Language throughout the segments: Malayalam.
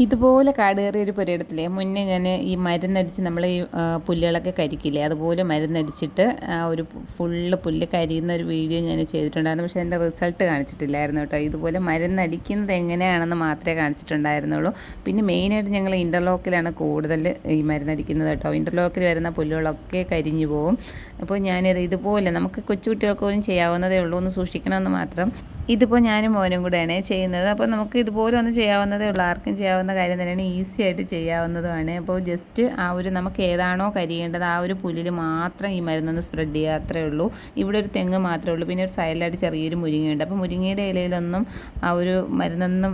ഇതുപോലെ കാടുകയറിയ ഒരു പുരയിടത്തില്ലേ? മുന്നേ ഞാൻ ഈ മരുന്നടിച്ച് നമ്മൾ ഈ പുല്ലുകളൊക്കെ കരിക്കില്ലേ? അതുപോലെ മരുന്നടിച്ചിട്ട് ആ ഒരു ഫുള്ള് പുല്ല് കരിയുന്ന ഒരു വീഡിയോ ഞാൻ ചെയ്തിട്ടുണ്ടായിരുന്നു. പക്ഷേ എന്റെ റിസൾട്ട് കാണിച്ചിട്ടില്ലായിരുന്നു കേട്ടോ. ഇതുപോലെ മരുന്നടിക്കുന്നത് എങ്ങനെയാണെന്ന് മാത്രമേ കാണിച്ചിട്ടുണ്ടായിരുന്നുള്ളൂ. പിന്നെ മെയിനായിട്ട് ഞങ്ങൾ ഇന്റർലോക്കിലാണ് കൂടുതൽ ഈ മരുന്നടിക്കുന്നത് കേട്ടോ. ഇന്റർലോക്കിൽ വരുന്ന പുല്ലുകളൊക്കെ കരിഞ്ഞു പോകും അപ്പോൾ ഞാനത് ഇതുപോലെ നമുക്ക് കൊച്ചുകുട്ടികൾക്ക് പോലും ചെയ്യാവുന്നതേ ഉള്ളൂ. ഒന്ന് സൂക്ഷിക്കണമെന്ന് മാത്രം ഇതിപ്പോൾ ഞാനും മോനും കൂടെയാണ് ചെയ്യുന്നത്. അപ്പോൾ നമുക്ക് ഇതുപോലെ ഒന്ന് ചെയ്യാവുന്നതേ ഉള്ളൂ. ആർക്കും ചെയ്യാവുന്ന കാര്യം തന്നെയാണ് ഈസി ആയിട്ട് ചെയ്യാവുന്നതുമാണ്. അപ്പോൾ ജസ്റ്റ് ആ ഒരു നമുക്ക് ഏതാണോ കരിയേണ്ടത് ആ ഒരു പുല്ലിൽ മാത്രം ഈ മരുന്നൊന്ന് സ്പ്രെഡ് ചെയ്യുക അത്രേ ഉള്ളൂ. ഇവിടെ ഒരു തെങ്ങ് മാത്രമേ ഉള്ളൂ. പിന്നെ ഒരു സൈഡിലായിട്ട് ചെറിയൊരു മുരിങ്ങയുണ്ട്. അപ്പോൾ മുരിങ്ങയുടെ ഇലയിലൊന്നും ആ ഒരു മരുന്നൊന്നും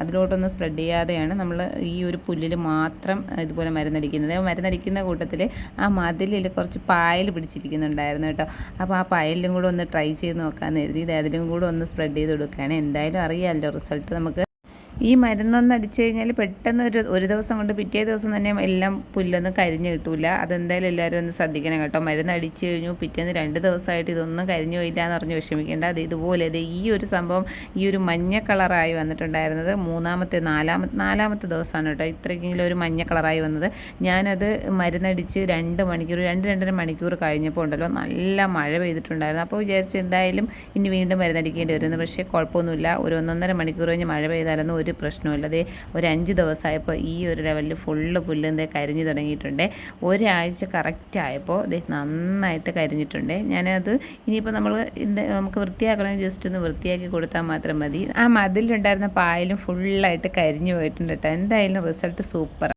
അതിലോട്ടൊന്നും സ്പ്രെഡ് ചെയ്യാതെയാണ് നമ്മൾ ഈ ഒരു പുല്ലിൽ മാത്രം ഇതുപോലെ മരുന്നടിക്കുന്നത്. മരുന്നടിക്കുന്ന കൂട്ടത്തിൽ ആ മതിലിൽ കുറച്ച് പായൽ പിടിച്ചിരിക്കുന്നുണ്ടായിരുന്നു കേട്ടോ. അപ്പോൾ ആ പായലിലും കൂടെ ഒന്ന് ട്രൈ ചെയ്ത് നോക്കാമെന്ന് കരുതി. ഇത് അതിലും കൂടെ ഒന്ന് സ്പ്രെഡ് ചെയ്ത് കൊടുക്കുകയാണ്. എന്തായാലും അറിയാമല്ലോ റിസൾട്ട് നമുക്ക് ഈ മരുന്നൊന്നും അടിച്ചു കഴിഞ്ഞാൽ പെട്ടെന്ന് ഒരു ഒരു ദിവസം കൊണ്ട് പിറ്റേ ദിവസം തന്നെ എല്ലാം പുല്ലൊന്നും കരിഞ്ഞു കിട്ടൂല. അതെന്തായാലും എല്ലാവരും ഒന്ന് ശ്രദ്ധിക്കണം കേട്ടോ. മരുന്ന് അടിച്ചു കഴിഞ്ഞു പിറ്റേന്ന് രണ്ട് ദിവസമായിട്ട് ഇതൊന്നും കരിഞ്ഞു പോയില്ല എന്ന് പറഞ്ഞ് വിഷമിക്കേണ്ട. അത് ഇതുപോലെ അത് ഈ ഒരു സംഭവം ഈ ഒരു മഞ്ഞ കളറായി വന്നിട്ടുണ്ടായിരുന്നത് മൂന്നാമത്തെ നാലാമത്തെ നാലാമത്തെ ദിവസമാണ് കേട്ടോ. ഇത്രയ്ക്കെങ്കിലും ഒരു മഞ്ഞ കളറായി വന്നത്. ഞാനത് മരുന്നടിച്ച് രണ്ട് മണിക്കൂർ രണ്ട് രണ്ടര മണിക്കൂർ കഴിഞ്ഞപ്പോൾ ഉണ്ടല്ലോ നല്ല മഴ പെയ്തിട്ടുണ്ടായിരുന്നു. അപ്പോൾ വിചാരിച്ചു എന്തായാലും ഇനി വീണ്ടും മരുന്നടിക്കേണ്ടി വരുന്നു പക്ഷേ കുഴപ്പമൊന്നുമില്ല. ഒരു ഒന്നൊന്നര മണിക്കൂർ കഴിഞ്ഞ് മഴ പെയ്താലൊന്നും ഒരു പ്രശ്നമില്ല അതേ ഒരു അഞ്ച് ദിവസമായപ്പോൾ ഈ ഒരു ലെവലിൽ ഫുള്ള് പുല്ല് എന്തേ കരിഞ്ഞു തുടങ്ങിയിട്ടുണ്ട്. ഒരാഴ്ച കറക്റ്റ് ആയപ്പോൾ ഇത് നന്നായിട്ട് കരിഞ്ഞിട്ടുണ്ട്. ഞാനത് ഇനിയിപ്പോൾ നമ്മൾ നമുക്ക് വൃത്തിയാക്കണമെങ്കിൽ ജസ്റ്റ് ഒന്ന് വൃത്തിയാക്കി കൊടുത്താൽ മാത്രം മതി. ആ മതിലുണ്ടായിരുന്ന പായലും ഫുള്ളായിട്ട് കരിഞ്ഞു പോയിട്ടുണ്ട് കേട്ടോ എന്തായാലും റിസൾട്ട് സൂപ്പർ